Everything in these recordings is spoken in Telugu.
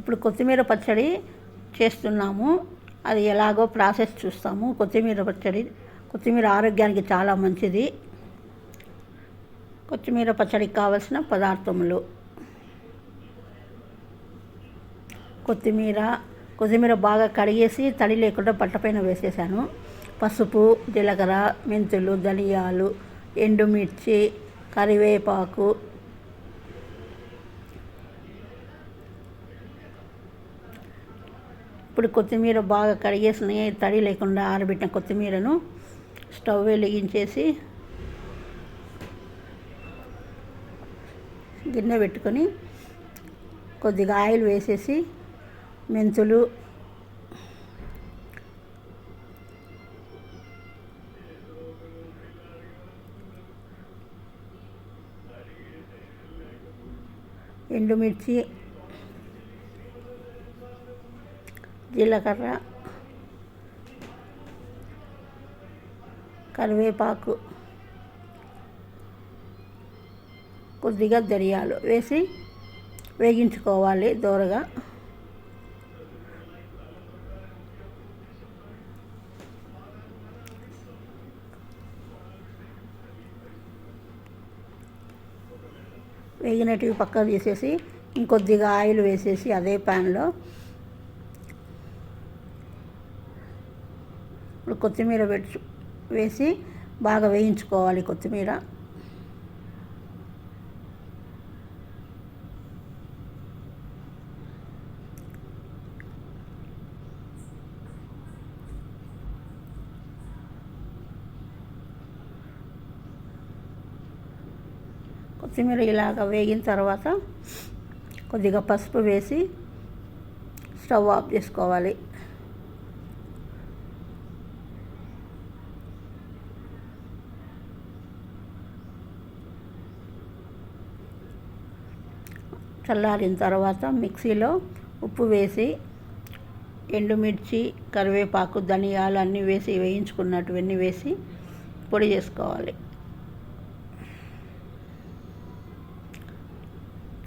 ఇప్పుడు కొత్తిమీర పచ్చడి చేస్తున్నాము. అది ఎలాగో ప్రాసెస్ చూస్తాము. కొత్తిమీర పచ్చడి కొత్తిమీర ఆరోగ్యానికి చాలా మంచిది. కొత్తిమీర పచ్చడికి కావలసిన పదార్థములు. కొత్తిమీర కొత్తిమీర బాగా కడిగేసి తడి లేకుండా పట్టపైన వేసేసాను. పసుపు జీలకర్ర మెంతులు ధనియాలు ఎండుమిర్చి కరివేపాకు ఇప్పుడు కొత్తిమీర బాగా కడిగేసిన తడి లేకుండా ఆరబెట్టిన కొత్తిమీరను స్టవ్ వెలిగించేసి గిన్నె పెట్టుకొని కొద్దిగా ఆయిల్ వేసేసి మెంతులు ఎండుమిర్చి జీలకర్ర కరివేపాకు కొద్దిగా ధనియాలు వేసి వేగించుకోవాలి దోరగా. వేగినటివి పక్కకు తీసేసి ఇంకొద్దిగా ఆయిల్ వేసేసి అదే ప్యాన్లో ఇప్పుడు కొత్తిమీర పెట్టు వేసి బాగా వేయించుకోవాలి కొత్తిమీర. కొత్తిమీర ఇలాగ వేగిన తర్వాత కొద్దిగా పసుపు వేసి స్టవ్ ఆఫ్ చేసుకోవాలి. చల్లారిన తర్వాత మిక్సీలో ఉప్పు వేసి ఎండుమిర్చి కరివేపాకు ధనియాలు అన్నీ వేసి వేయించుకున్నటువన్నీ వేసి పొడి చేసుకోవాలి.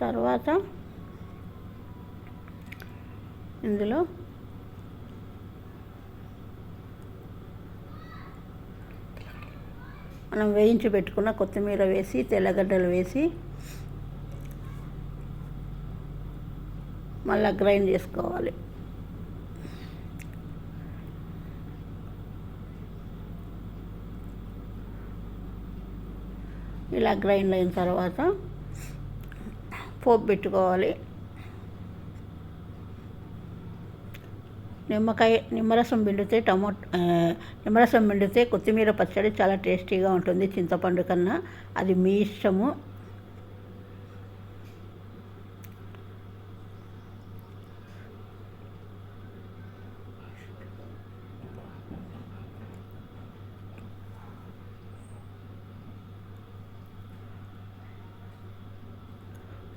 తర్వాత ఇందులో మనం వేయించి పెట్టుకున్న కొత్తిమీర వేసి తెల్లగడ్డలు వేసి మళ్ళీ గ్రైండ్ చేసుకోవాలి. ఇలా గ్రైండ్ అయిన తర్వాత పోపు పెట్టుకోవాలి. నిమ్మకాయ నిమ్మరసం పిండితే టమోటో నిమ్మరసం పిండితే కొత్తిమీర పచ్చడి చాలా టేస్టీగా ఉంటుంది చింతపండు కన్నా. అది మీ ఇష్టము.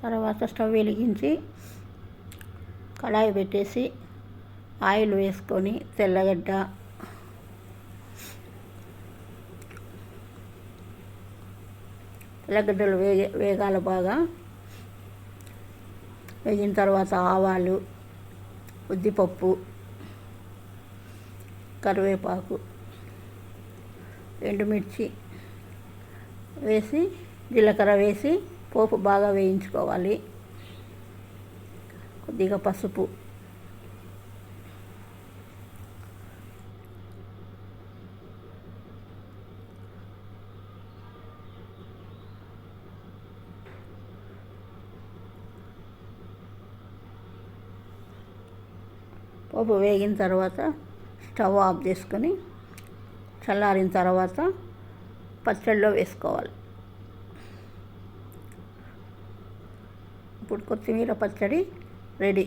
తర్వాత స్టవ్ వెలిగించి కళాయి పెట్టేసి ఆయిల్ వేసుకొని తెల్లగడ్డ తెల్లగడ్డలు వేగే వేగాల బాగా. వేగిన తర్వాత ఆవాలు ఉద్దిపప్పు కరివేపాకు ఎండుమిర్చి వేసి జీలకర్ర వేసి పోపు బాగా వేయించుకోవాలి. కొద్దిగా పసుపు. పోపు వేగిన తర్వాత స్టవ్ ఆఫ్ చేసుకొని చల్లారిన తర్వాత పచ్చడిలో వేసుకోవాలి. ఇప్పుడు కొత్తిమీర పచ్చడి రెడీ.